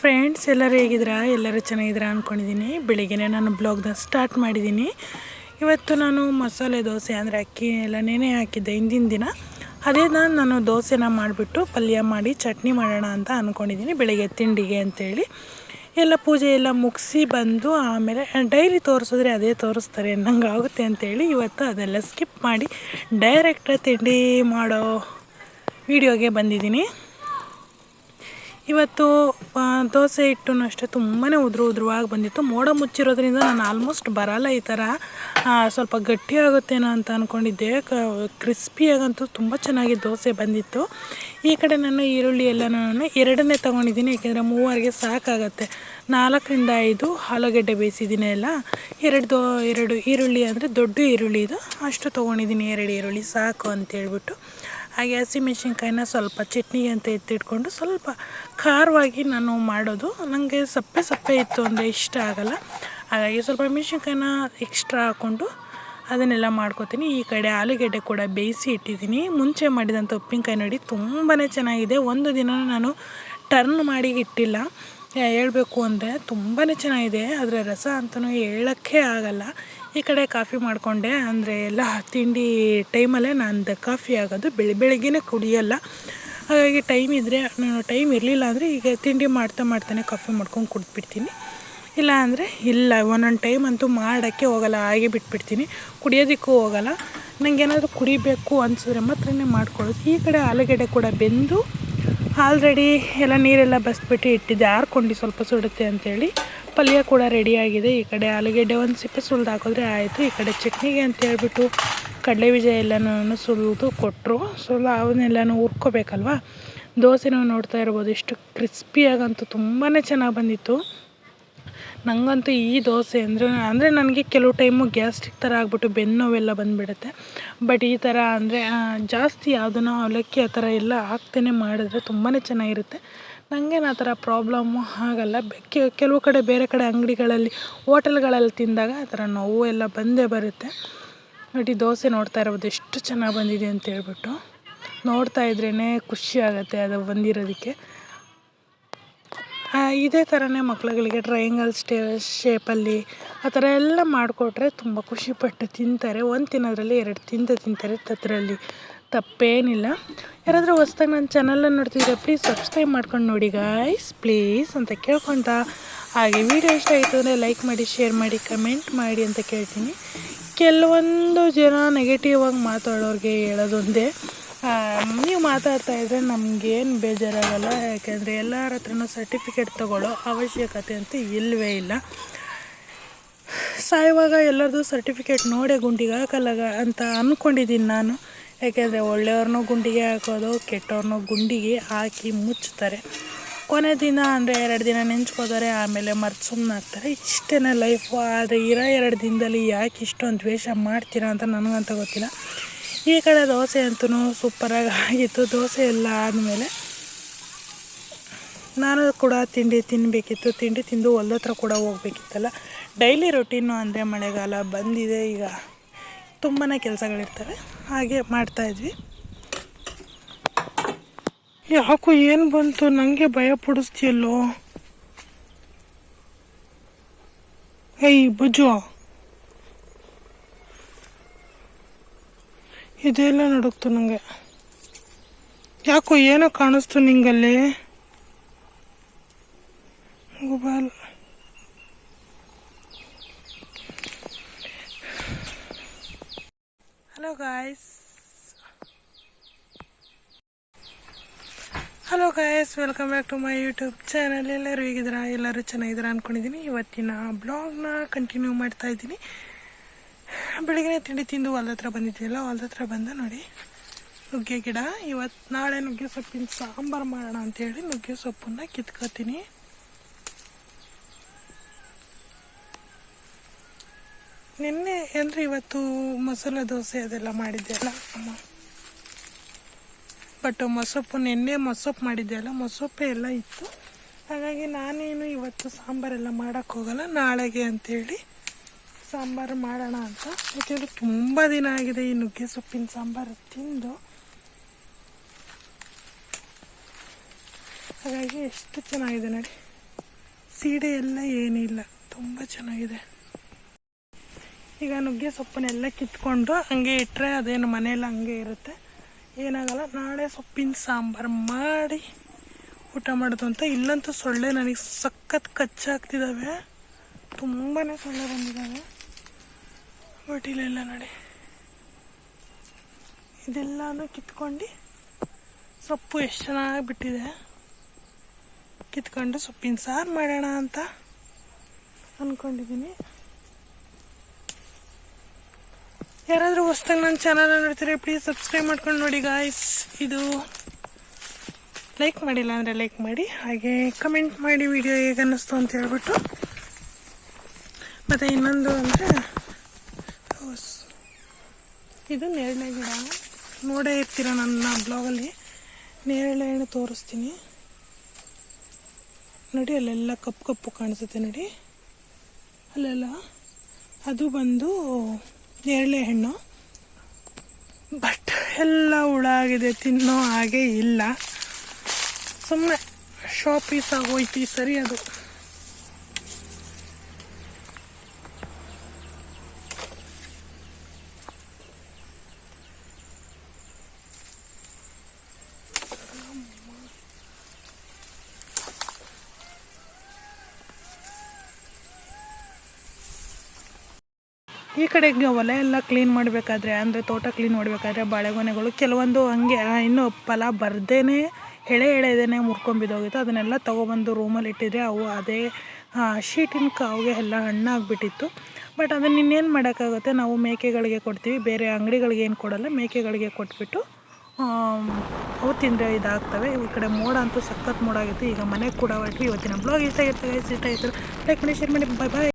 Friends ಎಲ್ಲರೂ ಹೇಗಿದ್ದೀರಾ ಎಲ್ಲರೂ ಚೆನ್ನಾಗಿದ್ದೀರಾ ಅಂದ್ಕೊಂಡಿದ್ದೀನಿ ಬೆಳಿಗ್ಗೆ ನಾನು ಬ್ಲಾಗ್ನ ಸ್ಟಾರ್ಟ್ ಮಾಡಿದ್ದೀನಿ ಇವತ್ತು ನಾನು ಮಸಾಲೆ ದೋಸೆ ಅಂದರೆ ಅಕ್ಕಿ ಎಲ್ಲ ನೆನೆ ಹಾಕಿದ್ದೆ ಹಿಂದಿನ ದಿನ. ಅದೇ ನಾನು ನಾನು ದೋಸೆನ ಮಾಡಿಬಿಟ್ಟು ಪಲ್ಯ ಮಾಡಿ ಚಟ್ನಿ ಮಾಡೋಣ ಅಂತ ಅಂದ್ಕೊಂಡಿದ್ದೀನಿ ಬೆಳಿಗ್ಗೆ ತಿಂಡಿಗೆ ಅಂತೇಳಿ. ಎಲ್ಲ ಪೂಜೆ ಎಲ್ಲ ಮುಗಿಸಿ ಬಂದು ಆಮೇಲೆ ಡೈಲಿ ತೋರಿಸಿದ್ರೆ ಅದೇ ತೋರಿಸ್ತಾರೆ ನಂಗೆ ಆಗುತ್ತೆ ಅಂತೇಳಿ ಇವತ್ತು ಅದೆಲ್ಲ ಸ್ಕಿಪ್ ಮಾಡಿ ಡೈರೆಕ್ಟ್ ತಿಂಡಿ ಮಾಡೋ ವಿಡಿಯೋಗೆ ಬಂದಿದ್ದೀನಿ ಇವತ್ತು ದೋಸೆ ಹಿಟ್ಟು ಅಷ್ಟೇ ತುಂಬಾ ಉದುರು, ಉದುರುವಾಗಿ ಬಂದಿತ್ತು. ಮೋಡ ಮುಚ್ಚಿರೋದ್ರಿಂದ ನಾನು ಆಲ್ಮೋಸ್ಟ್ ಬರಲ್ಲ ಈ ಥರ ಸ್ವಲ್ಪ ಗಟ್ಟಿ ಆಗುತ್ತೇನೋ ಅಂತ ಅಂದ್ಕೊಂಡಿದ್ದೆ ಕ್ರಿಸ್ಪಿಯಾಗಂತೂ ತುಂಬ ಚೆನ್ನಾಗಿ ದೋಸೆ ಬಂದಿತ್ತು. ಈ ಕಡೆ ನಾನು ಈರುಳ್ಳಿ ಎಲ್ಲ ನಾನು ಎರಡನೇ ತೊಗೊಂಡಿದ್ದೀನಿ ಏಕೆಂದರೆ ಮೂವರಿಗೆ ಸಾಕಾಗತ್ತೆ. ನಾಲ್ಕರಿಂದ ಐದು ಆಲೂಗಡ್ಡೆ ಬೇಯಿಸಿದ್ದೀನಿ ಎಲ್ಲ. ಎರಡು ದೋ, ಎರಡು ಈರುಳ್ಳಿ ಅಂದರೆ ದೊಡ್ಡ ಈರುಳ್ಳಿ ಇದು. ಅಷ್ಟು ತೊಗೊಂಡಿದ್ದೀನಿ ಎರಡು ಈರುಳ್ಳಿ, ಸಾಕು ಅಂತ ಹೇಳ್ಬಿಟ್ಟು ಹಾಗೆ ಹಸಿಮೆಣ್ಸಿನ್ಕಾಯಿನ ಸ್ವಲ್ಪ ಚಟ್ನಿ ಅಂತ ಎತ್ತಿಟ್ಕೊಂಡು ಸ್ವಲ್ಪ ಖಾರವಾಗಿ ನಾನು ಮಾಡೋದು. ನನಗೆ ಸಪ್ಪೆ ಸಪ್ಪೆ ಇತ್ತು ಅಂದರೆ ಇಷ್ಟ ಆಗಲ್ಲ. ಹಾಗಾಗಿ ಸ್ವಲ್ಪ ಮೆಣಸಿನ್ಕಾಯಿನ ಎಕ್ಸ್ಟ್ರಾ ಹಾಕ್ಕೊಂಡು ಅದನ್ನೆಲ್ಲ ಮಾಡ್ಕೊತೀನಿ. ಈ ಕಡೆ ಆಲೂಗೆಡ್ಡೆ ಕೂಡ ಬೇಯಿಸಿ ಇಟ್ಟಿದ್ದೀನಿ. ಮುಂಚೆ ಮಾಡಿದಂಥ ಉಪ್ಪಿನಕಾಯಿ ನೋಡಿ ತುಂಬಾ ಚೆನ್ನಾಗಿದೆ. ಒಂದು ದಿನ ನಾನು ಟರ್ನ್ ಮಾಡಿ ಇಟ್ಟಿಲ್ಲ. ಹೇಳಬೇಕು ಅಂದರೆ ತುಂಬಾ ಚೆನ್ನಾಗಿದೆ. ಅದರ ರಸ ಅಂತಲೂ ಹೇಳೋಕ್ಕೆ ಆಗಲ್ಲ. ಈ ಕಡೆ ಕಾಫಿ ಮಾಡಿಕೊಂಡೆ. ಅಂದರೆ ಎಲ್ಲ ತಿಂಡಿ ಟೈಮಲ್ಲೇ ನಂದು ಕಾಫಿ ಆಗೋದು ಬೆಳಿ ಬೆಳಗ್ಗೆನೇ ಕುಡಿಯಲ್ಲ. ಹಾಗಾಗಿ ಟೈಮ್ ಇದ್ದರೆ ನಾನು ಟೈಮ್ ಇರಲಿಲ್ಲ ಅಂದರೆ ಈಗ ತಿಂಡಿ ಮಾಡ್ತಾ ಮಾಡ್ತಾನೆ ಕಾಫಿ ಮಾಡ್ಕೊಂಡು ಕುಡಿದ್ಬಿಡ್ತೀನಿ. ಇಲ್ಲ ಅಂದರೆ ಇಲ್ಲ, ಒಂದೊಂದು ಟೈಮ್ ಅಂತೂ ಮಾಡೋಕ್ಕೆ ಹೋಗಲ್ಲ, ಹಾಗೆ ಬಿಟ್ಬಿಡ್ತೀನಿ. ಕುಡಿಯೋದಕ್ಕೂ ಹೋಗಲ್ಲ. ನನಗೇನಾದರೂ ಕುಡಿಬೇಕು ಅನಿಸಿದ್ರೆ ಮಾತ್ರನೇ ಮಾಡ್ಕೊಳ್ಳೋದು. ಈ ಕಡೆ ಆಲೂಗಡ್ಡೆ ಕೂಡ ಬೆಂದು ಆಲ್ರೆಡಿ ಎಲ್ಲ ನೀರೆಲ್ಲ ಬಸ್ಬಿಟ್ಟು ಇಟ್ಟಿದ್ದೆ. ಆರ್ಕೊಂಡು ಸ್ವಲ್ಪ ಸುಡುತ್ತೆ ಅಂಥೇಳಿ ಪಲ್ಯ ಕೂಡ ರೆಡಿಯಾಗಿದೆ ಈ ಕಡೆ ಆಲೂಗೆಡ್ಡೆ ಒಂದು ಸಿಪ್ಪೆ ಸುಲಿದು ಹಾಕಿದ್ರೆ ಆಯಿತು. ಈ ಕಡೆ ಚಟ್ನಿಗೆ ಅಂತ ಹೇಳ್ಬಿಟ್ಟು ಕಡಲೆ ಬೀಜ ಎಲ್ಲನೂ ಸುಲಿದು ಕೊಟ್ಟರು ಸುಲಿದು ಅವನ್ನೆಲ್ಲನೂ ಹುರ್ಕೋಬೇಕಲ್ವ? ದೋಸೆನೂ ನೋಡ್ತಾ ಇರ್ಬೋದು. ಎಷ್ಟು ಕ್ರಿಸ್ಪಿಯಾಗಂತೂ ತುಂಬಾ ಚೆನ್ನಾಗಿ ಬಂದಿತ್ತು. ನನಗಂತೂ ಈ ದೋಸೆ ಅಂದರೆ ಅಂದರೆ ನನಗೆ ಕೆಲವು ಟೈಮು ಗ್ಯಾಸ್ಟ್ರಿಕ್ ಥರ ಆಗಿಬಿಟ್ಟು ಬೆನ್ನು ನೋವೆಲ್ಲ ಬಂದುಬಿಡುತ್ತೆ. ಬಟ್ ಈ ಥರ ಅಂದರೆ ಜಾಸ್ತಿ ಯಾವುದನ್ನು ಅವಲಕ್ಕಿ ಆ ಥರ ಎಲ್ಲ ಹಾಕ್ತೇನೆ ಮಾಡಿದ್ರೆ ತುಂಬಾ ಚೆನ್ನಾಗಿರುತ್ತೆ. ನನಗೇನು ಆ ಥರ ಪ್ರಾಬ್ಲಮ್ಮು ಆಗಲ್ಲ. ಕೆಲವು ಕಡೆ ಬೇರೆ ಕಡೆ ಅಂಗಡಿಗಳಲ್ಲಿ, ಹೋಟೆಲ್ಗಳಲ್ಲಿ ತಿಂದಾಗ ಆ ಥರ ನೋವು ಎಲ್ಲ ಬಂದೇ ಬರುತ್ತೆ. ನೋಡಿ ದೋಸೆ ನೋಡ್ತಾ ಇರ್ಬೋದು, ಎಷ್ಟು ಚೆನ್ನಾಗಿ ಬಂದಿದೆ ಅಂತ ಹೇಳ್ಬಿಟ್ಟು. ನೋಡ್ತಾ ಇದ್ರೇ ಖುಷಿ ಆಗುತ್ತೆ ಅದು ಬಂದಿರೋದಕ್ಕೆ. ಇದೇ ಥರನೇ ಮಕ್ಕಳುಗಳಿಗೆ ಟ್ರಯಾಂಗಲ್ ಸ್ಟೇ ಶೇಪಲ್ಲಿ ಆ ಥರ ಎಲ್ಲ ಮಾಡಿಕೊಟ್ರೆ ತುಂಬ ಖುಷಿಪಟ್ಟು ತಿಂತಾರೆ. ಒಂದು ತಿನ್ನೋದ್ರಲ್ಲಿ ಎರಡು ತಿಂತ ತಿಂತಾರೆ. ಅದರಲ್ಲಿ ತಪ್ಪೇನಿಲ್ಲ. ಯಾರಾದರೂ ಹೊಸ್ದಾಗಿ ನನ್ನ ಚಾನಲನ್ನು ನೋಡ್ತಿದ್ರೆ ಪ್ಲೀಸ್ ಸಬ್ಸ್ಕ್ರೈಬ್ ಮಾಡ್ಕೊಂಡು ನೋಡಿ ಗಾಯ್ಸ್ ಪ್ಲೀಸ್ ಅಂತ ಕೇಳ್ಕೊತ. ಹಾಗೆ ವಿಡಿಯೋ ಇಷ್ಟ ಆಯಿತು ಅಂದರೆ ಲೈಕ್ ಮಾಡಿ ಶೇರ್ ಮಾಡಿ ಕಮೆಂಟ್ ಮಾಡಿ ಅಂತ ಕೇಳ್ತೀನಿ. ಕೆಲವೊಂದು ಜನ ನೆಗೆಟಿವ್ ಆಗಿ ಮಾತಾಡೋರಿಗೆ ಹೇಳೋದೊಂದೇ. ನೀವು ಮಾತಾಡ್ತಾ ಇದ್ದರೆ ನಮಗೇನು ಬೇಜಾರಾಗಲ್ಲ, ಯಾಕೆಂದರೆ ಎಲ್ಲರ ಹತ್ರನೂ ಸರ್ಟಿಫಿಕೇಟ್ ತಗೊಳ್ಳೋ ಅವಶ್ಯಕತೆ ಅಂತ ಇಲ್ಲವೇ ಇಲ್ಲ. ಸಾಯುವಾಗ ಎಲ್ಲರದು ಸರ್ಟಿಫಿಕೇಟ್ ನೋಡೇ ಗುಂಡಿಗೆ ಹಾಕಲ್ಲ ಅಂತ ಅಂದ್ಕೊಂಡಿದ್ದೀನಿ ನಾನು. ಯಾಕೆಂದರೆ ಒಳ್ಳೆಯವ್ರನ್ನೂ ಗುಂಡಿಗೆ ಹಾಕೋದು, ಕೆಟ್ಟವ್ರನ್ನೂ ಗುಂಡಿಗೆ ಹಾಕಿ ಮುಚ್ಚುತ್ತಾರೆ. ಕೊನೆ ದಿನ ಅಂದರೆ ಎರಡು ದಿನ ನೆಂಚ್ಕೋತಾರೆ, ಆಮೇಲೆ ಮರ್ತು ಸುಮ್ಮನೆ ಆಗ್ತಾರೆ ಇಷ್ಟೇ ಲೈಫು ಆದರೆ ಇರೋ ಎರಡು ದಿನದಲ್ಲಿ ಯಾಕೆ ಇಷ್ಟೊಂದು ದ್ವೇಷ ಮಾಡ್ತೀರಾ ಅಂತ ನನಗಂತ ಗೊತ್ತಿಲ್ಲ. ಈ ಕಡೆ ದೋಸೆ ಅಂತೂ ಸೂಪರಾಗಿ ಆಗಿತ್ತು. ದೋಸೆ ಎಲ್ಲ ಆದಮೇಲೆ ನಾನು ಕೂಡ ತಿಂಡಿ ತಿನ್ನಬೇಕಿತ್ತು ತಿಂಡಿ ತಿಂದು ಹೊಲ್ದ ಹತ್ರ ಕೂಡ ಹೋಗ್ಬೇಕಿತ್ತಲ್ಲ. ಡೈಲಿ ರೊಟೀನು ಅಂದರೆ ಮಳೆಗಾಲ ಬಂದಿದೆ. ಈಗ ತುಂಬಾ ಕೆಲಸಗಳಿರ್ತವೆ. ಹಾಗೆ ಮಾಡ್ತಾಯಿದ್ವಿ ಯಾಕೋ ಏನು ಬಂತು? ನನಗೆ ಭಯ ಪಡಿಸ್ತೀಯಲ್ಲೋ? ಏಯ್, ಬಜ್ಜು. ಇದೆಲ್ಲ ನಡುಕ್ತು ನನಗೆ ಯಾಕೋ ಏನೋ ಕಾಣಿಸ್ತು ನಿಂಗಲ್ಲಿ? ಗುಬಾಲ್ hello guys hello guys welcome back to my YouTube channel ಎಲ್ಲರೂ ಹೇಗಿದ್ದೀರಾ? ಎಲ್ಲರೂ ಚೆನ್ನಾಗಿದ್ದೀರಾ ಅಂದ್ಕೊಂಡಿದ್ದೀನಿ ಇವತ್ತಿನ ಬ್ಲಾಗ್ನ ಕಂಟಿನ್ಯೂ ಮಾಡ್ತಾ ಇದ್ದೀನಿ. ಬೆಳಿಗ್ಗೆ ತಿಂಡಿ ತಿಂದು ಹೊಲ್ದ ಹತ್ರ ಬಂದಿದ್ದೀವಲ್ಲ ಹೊಲ್ದ ಹತ್ರ ಬಂದ ನೋಡಿ. ನುಗ್ಗೆ ಗಿಡ ಇವತ್ತು ನಾಳೆ ನುಗ್ಗೆ ಸೊಪ್ಪಿನ ಸಾಂಬಾರು ಮಾಡೋಣ ಅಂತೇಳಿ ನುಗ್ಗೆ ಸೊಪ್ಪನ್ನ ಕಿತ್ಕೋತೀನಿ. ನಿನ್ನೆ ಅಂದರೆ ಇವತ್ತು ಮಸಾಲೆ ದೋಸೆ ಅದೆಲ್ಲ ಮಾಡಿದ್ದೆ ಅಲ್ಲ ಅಮ್ಮ? ಬಟ್ ಮೊಸೊಪ್ಪು ನಿನ್ನೆ ಮೊಸೊಪ್ಪು ಮಾಡಿದ್ದೆ ಅಲ್ಲ ಮೊಸೊಪ್ಪೆ ಎಲ್ಲ ಇತ್ತು. ಹಾಗಾಗಿ ನಾನೇನು ಇವತ್ತು ಸಾಂಬಾರೆಲ್ಲ ಮಾಡೋಕ್ಕೋಗಲ್ಲ ನಾಳೆಗೆ ಅಂತೇಳಿ ಸಾಂಬಾರು ಮಾಡೋಣ ಅಂತ. ಯಾಕೆಂದರೆ ತುಂಬ ದಿನ ಆಗಿದೆ ಈ ನುಗ್ಗೆ ಸೊಪ್ಪಿನ ಸಾಂಬಾರು ತಿಂದು. ಹಾಗಾಗಿ ಎಷ್ಟು ಚೆನ್ನಾಗಿದೆ ನೋಡಿ. ಸೀಡೆ ಎಲ್ಲ ಏನಿಲ್ಲ, ತುಂಬ ಚೆನ್ನಾಗಿದೆ. ಈಗ ನುಗ್ಗೆ ಸೊಪ್ಪನ್ನೆಲ್ಲ ಕಿತ್ಕೊಂಡು ಹಂಗೆ ಇಟ್ಟರೆ ಅದೇನು ಮನೆಯಲ್ಲಿ ಹಂಗೆ ಇರುತ್ತೆ. ಏನಾಗಲ್ಲ, ನಾಳೆ ಸೊಪ್ಪಿನ ಸಾಂಬಾರು ಮಾಡಿ ಊಟ ಮಾಡೋದು ಅಂತ. ಇಲ್ಲಂತೂ ಸೊಳ್ಳೆ ನನಗೆ ಸಖತ್ ಕಚ್ಚಾಗ್ತಿದ್ದಾವೆ ತುಂಬಾ ಸೊಳ್ಳೆ ಬಂದಿದ್ದಾವೆ ಬಟ್ ಇಲ್ಲೆಲ್ಲ ನೋಡಿ. ಇದೆಲ್ಲನೂ ಕಿತ್ಕೊಂಡು ಸೊಪ್ಪು ಎಷ್ಟು ಚೆನ್ನಾಗಿ ಬಿಟ್ಟಿದೆ. ಕಿತ್ಕೊಂಡು ಸೊಪ್ಪಿನ ಸಾರು ಮಾಡೋಣ ಅಂತ ಅಂದ್ಕೊಂಡಿದ್ದೀನಿ ಯಾರಾದರೂ ಹೊಸ್ದಾಗಿ ನನ್ನ ಚಾನಲ್ ನೋಡ್ತೀರಿ ಪ್ಲೀಸ್ ಸಬ್ಸ್ಕ್ರೈಬ್ ಮಾಡ್ಕೊಂಡು ನೋಡಿ ಗಾಯ್ಸ್ ಇದು ಲೈಕ್ ಮಾಡಿಲ್ಲ ಅಂದರೆ ಲೈಕ್ ಮಾಡಿ, ಹಾಗೆ ಕಮೆಂಟ್ ಮಾಡಿ ವಿಡಿಯೋ ಹೇಗೆ ಅನ್ನಿಸ್ತು ಅಂತ ಹೇಳ್ಬಿಟ್ಟು. ಮತ್ತು ಇನ್ನೊಂದು ಅಂದರೆ ಇದು ನೇರಳೆ ಗಿಡ. ನೋಡೇ ಇರ್ತೀರ ನನ್ನ ಬ್ಲಾಗಲ್ಲಿ? ನೇರಳೆ ಹಣ್ಣು ತೋರಿಸ್ತೀನಿ. ನೋಡಿ, ಅಲ್ಲೆಲ್ಲ ಕಪ್ಪು ಕಪ್ಪು ಕಾಣಿಸುತ್ತೆ ನೋಡಿ. ಅಲ್ಲೆಲ್ಲ. ಅದು ಬಂದು ನೇರಳೆ ಹಣ್ಣು. ಬಟ್ ಎಲ್ಲ ಹುಳ ಆಗಿದೆ, ತಿನ್ನೋ ಹಾಗೆ ಇಲ್ಲ. ಸುಮ್ಮನೆ ಶಾಪ್ ಪೀಸ್ ಆಗೋಯ್ತು ಸರಿ ಅದು. ಈ ಕಡೆಗೆ ಹೊಲ ಎಲ್ಲ ಕ್ಲೀನ್ ಮಾಡಬೇಕಾದ್ರೆ, ಅಂದರೆ ತೋಟ ಕ್ಲೀನ್ ಮಾಡಬೇಕಾದ್ರೆ ಬಾಳೆಗೊನೆಗಳು ಕೆಲವೊಂದು ಹಂಗೆ ಇನ್ನೂ ಫಲ ಬರ್ದೇ ಎಳೆ ಎಳೆದೇನೆ ಮುರ್ಕೊಂಬಿದ್ದೋಗಿತ್ತು ಅದನ್ನೆಲ್ಲ ತೊಗೊಬಂದು ರೂಮಲ್ಲಿ ಇಟ್ಟಿದ್ರೆ ಅವು ಅದೇ ಶೀಟಿನ ಕಾವಿಗೆ ಎಲ್ಲ ಹಣ್ಣಾಗ್ಬಿಟ್ಟಿತ್ತು. ಬಟ್ ಅದನ್ನ ಇನ್ನೇನು ಮಾಡೋಕ್ಕಾಗುತ್ತೆ? ನಾವು ಮೇಕೆಗಳಿಗೆ ಕೊಡ್ತೀವಿ. ಬೇರೆ ಅಂಗಡಿಗಳಿಗೆ ಏನು ಕೊಡಲ್ಲ, ಮೇಕೆಗಳಿಗೆ ಕೊಟ್ಬಿಟ್ಟು ಅವು ತಿಂದರೆ ಇದಾಗ್ತವೆ. ಈ ಕಡೆ ಮೋಡ ಅಂತೂ ಸಖತ್ ಮೋಡ ಆಗಿತ್ತು. ಈಗ ಮನೆಗೆ ಕೂಡ ಹೊರಟು ಇವತ್ತಿನ ಬ್ಲಾಗ್ ಇಷ್ಟ ಆಗಿರ್ತವೆ ಇಷ್ಟ ಆಯಿತು ಲೈಕ್ ಮಾಡಿ ಶೇರ್ ಮಾಡಿ. ಬಾಯ್ ಬಾಯ್